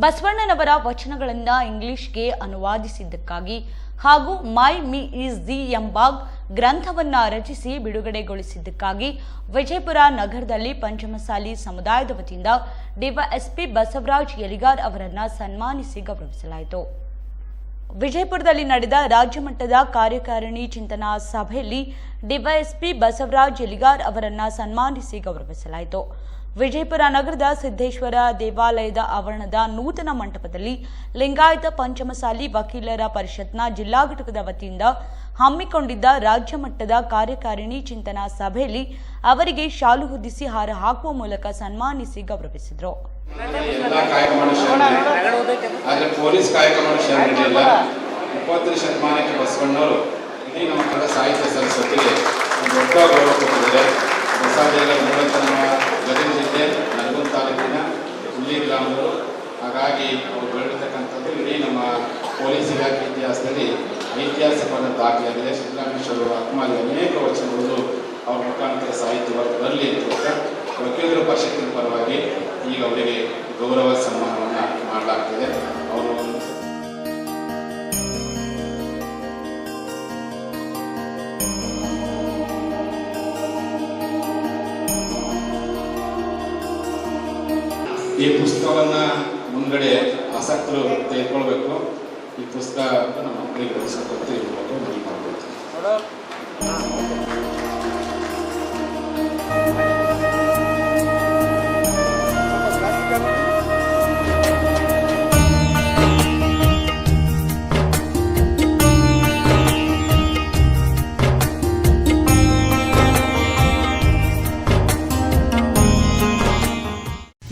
ಬಸವಣ್ಣನವರ ವಚನಗಳನ್ನ ಇಂಗ್ಲಿಷ್ಗೆ ಅನುವಾದಿಸಿದ್ದಕ್ಕಾಗಿ ಹಾಗೂ ಮೈ ಮಿ is the ಎಂಬ ಗ್ರಂಥವನ್ನ ರಚಿಸಿ ಬಿಡುಗಡೆಗೊಳಿಸಿದ್ದಕ್ಕಾಗಿ ವಿಜಯಪುರ ನಗರದಲ್ಲಿ ಪಂಚಮಸಾಲಿ ಸಮುದಾಯದ ವತಿಯಿಂದ ಡಿವೈಎಸ್ಪಿ ಬಸವರಾಜ್ ಯಲಿಗಾರ್ ಅವರನ್ನ ಸನ್ಮಾನಿಸಿ ಗೌರವಿಸಲಾಯಿತು. ವಿಜಯಪುರದಲ್ಲಿ ನಡೆದ ರಾಜ್ಯ ಮಟ್ಟದ ಕಾರ್ಯಕಾರಿಣಿ ಚಿಂತನಾ ಸಭೆಯಲ್ಲಿ ಡಿವೈಎಸ್ಪಿ ಬಸವರಾಜ್ ಯಲಿಗಾರ್ ಅವರನ್ನ ಸನ್ಮಾನಿಸಿ ಗೌರವಿಸಲಾಯಿತು. ವಿಜಯಪುರ ನಗರದ ಸಿದ್ದೇಶ್ವರ ದೇವಾಲಯದ ಆವರಣದ ನೂತನ ಮಂಟಪದಲ್ಲಿ ಲಿಂಗಾಯತ ಪಂಚಮಸಾಲಿ ವಕೀಲರ ಪರಿಷತ್ನ ಜಿಲ್ಲಾ ಘಟಕದ ವತಿಯಿಂದ ಹಮ್ಮಿಕೊಂಡಿದ್ದ ರಾಜ್ಯ ಮಟ್ಟದ ಕಾರ್ಯಕಾರಿಣಿ ಚಿಂತನಾ ಸಭೆಯಲ್ಲಿ ಅವರಿಗೆ ಶಾಲು ಹೊದಿಸಿ ಹಾರ ಹಾಕುವ ಮೂಲಕ ಸನ್ಮಾನಿಸಿ ಗೌರವಿಸಿದರು. ಸಾಹಿತ್ಯ ಒಂದು ದೊಡ್ಡ ಗದಗಿಸಿದ್ದೆ ನರಗುಂದ ತಾಲೂಕಿನ ಹುಲ್ಲಿ ಗ್ರಾಮದವರು. ಹಾಗಾಗಿ ಅವರು ಬೆಳೆದಿರ್ತಕ್ಕಂಥದ್ದು ಇಡೀ ನಮ್ಮ ಪೊಲೀಸ್ ಇಲಾಖೆ ಇತಿಹಾಸದಲ್ಲಿ ಐತಿಹಾಸಿಕವಾದ ದಾಖಲೆಯಾಗಿದೆ. ಸಿದ್ದರಾಮೇಶ್ವರರು ಅಕ್ಮಾಲಿ ಅನೇಕ ವಚನಗಳು ಅವ್ರ ಮುಖಾಂತರ ಸಾಹಿತ್ಯ ಬರಲಿ ಅಂತ ವಕೀಲರ ಪರಿಷತ್ತಿನ ಪರವಾಗಿ ಈಗ ಅವರಿಗೆ ಗೌರವ ಸನ್ಮಾನವನ್ನು ಈ ಪುಸ್ತಕವನ್ನು ಮುಂದಗಡೆ ಆಸಕ್ತರು ತೆಗೆದುಕೊಳ್ಬೇಕು. ಈ ಪುಸ್ತಕ ನಮ್ಮ ಮಕ್ಕಳಿಗೆ ಇರಬೇಕು ಮನವಿ ಮಾಡ್ಕೊಳ್ತೀನಿ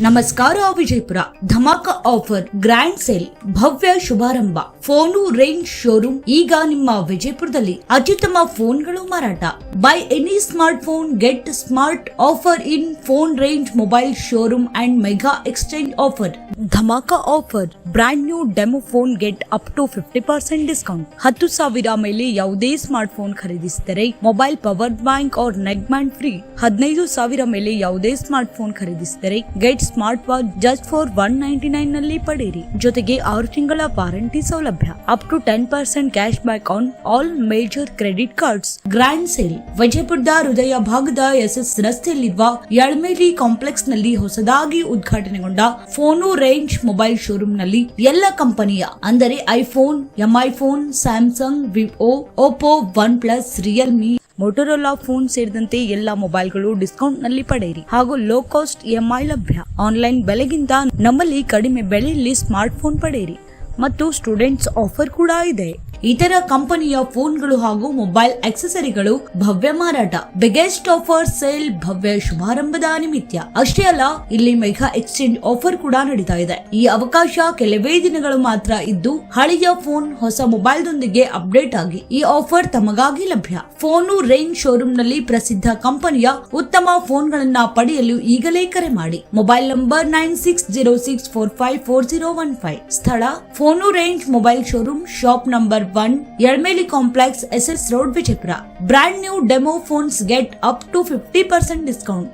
ನಮಸ್ಕಾರ ವಿಜಯಪುರ. ಧಮಾಕ ಆಫರ್, ಗ್ರ್ಯಾಂಡ್ ಸೇಲ್, ಭವ್ಯ ಶುಭಾರಂಭ. ಫೋನು, ರೇಂಜ್, ಶೋರೂಮ್, ಈಗ ನಿಮ್ಮ ವಿಜಯಪುರದಲ್ಲಿ ಅತ್ಯುತ್ತಮ ಫೋನ್ಗಳು ಮಾರಾಟ. Buy any smart phone get smart offer in phone range, mobile, showroom and mega exchange offer. Dhamaka offer, brand new demo phone, get up to fifty percent discount. ಹತ್ತು ಸಾವಿರ ಮೇಲೆ ಯಾವುದೇ smart phone ಖರೀದಿಸಿದರೆ mobile power bank or neckband free. ಹದಿನೈದು ಸಾವಿರ ಮೇಲೆ ಯಾವುದೇ smart phone ಖರೀದಿಸಿದರೆ get smart watch just for one ninety ನೈನ್ನಲ್ಲಿ ಪಡೆಯಿರಿ ಜೊತೆಗೆ ಆರು ತಿಂಗಳ ವಾರಂಟಿ ಸೌಲಭ್ಯ. Up to ten percent cash back on all major credit cards grand sale ವಿಜಯಪುರದ ಹೃದಯ ಭಾಗದ ಎಸ್ಎಸ್ ರಸ್ತೆಯಲ್ಲಿರುವ ಯಳ್ಮೇಲಿ ಕಾಂಪ್ಲೆಕ್ಸ್ನಲ್ಲಿ ಹೊಸದಾಗಿ ಉದ್ಘಾಟನೆಗೊಂಡ ಫೋನು ರೇಂಜ್ ಮೊಬೈಲ್ ಶೋರೂಮ್ನಲ್ಲಿ ಎಲ್ಲ ಕಂಪನಿಯ, ಅಂದರೆ iPhone MI phone Samsung Vivo Oppo OnePlus Realme Motorola phone ಸೇರಿದಂತೆ ಎಲ್ಲ ಮೊಬೈಲ್ಗಳು ಡಿಸ್ಕೌಂಟ್ನಲ್ಲಿ ಪಡೆಯಿರಿ. ಹಾಗೂ ಲೋ ಕಾಸ್ಟ್ ಇಎಂಐ ಲಭ್ಯ. ಆನ್ಲೈನ್ ಬೆಲೆಗಿಂತ ನಮ್ಮಲ್ಲಿ ಕಡಿಮೆ ಬೆಲೆಯಲ್ಲಿ ಸ್ಮಾರ್ಟ್ ಫೋನ್ ಪಡೆಯಿರಿ. ಮತ್ತು ಸ್ಟೂಡೆಂಟ್ಸ್ ಆಫರ್ ಕೂಡ ಇದೆ. ಇತರ ಕಂಪನಿಯ ಫೋನ್ಗಳು ಹಾಗೂ ಮೊಬೈಲ್ ಆಕ್ಸೆಸರಿಗಳು ಭವ್ಯ ಮಾರಾಟ. ಬಿಗ್ಗೆಸ್ಟ್ ಆಫರ್ ಸೇಲ್ ಭವ್ಯ ಶುಭಾರಂಭದ ನಿಮಿತ್ತ. ಅಷ್ಟೇ ಅಲ್ಲ, ಇಲ್ಲಿ ಮೆಗಾ ಎಕ್ಸ್ಚೇಂಜ್ ಆಫರ್ ಕೂಡ ನಡೀತಾ ಇದೆ. ಈ ಅವಕಾಶ ಕೆಲವೇ ದಿನಗಳು ಮಾತ್ರ ಇದ್ದು, ಹಳೆಯ ಫೋನ್, ಹೊಸ ಮೊಬೈಲ್ ದೊಂದಿಗೆ ಅಪ್ಡೇಟ್ ಆಗಿ ಈ ಆಫರ್ ತಮಗಾಗಿ ಲಭ್ಯ. ಫೋನು ರೇಂಜ್ ಶೋರೂಮ್ನಲ್ಲಿ ಪ್ರಸಿದ್ಧ ಕಂಪನಿಯ ಉತ್ತಮ ಫೋನ್ ಗಳನ್ನ ಪಡೆಯಲು ಈಗಲೇ ಕರೆ ಮಾಡಿ. Mobile number nine six zero six four five four zero one five ಸ್ಥಳ, phone range mobile showroom shop number one ಎಳ್ಮೇಲಿ complex S S road Vijayapura brand new demo phones get up to fifty percent discount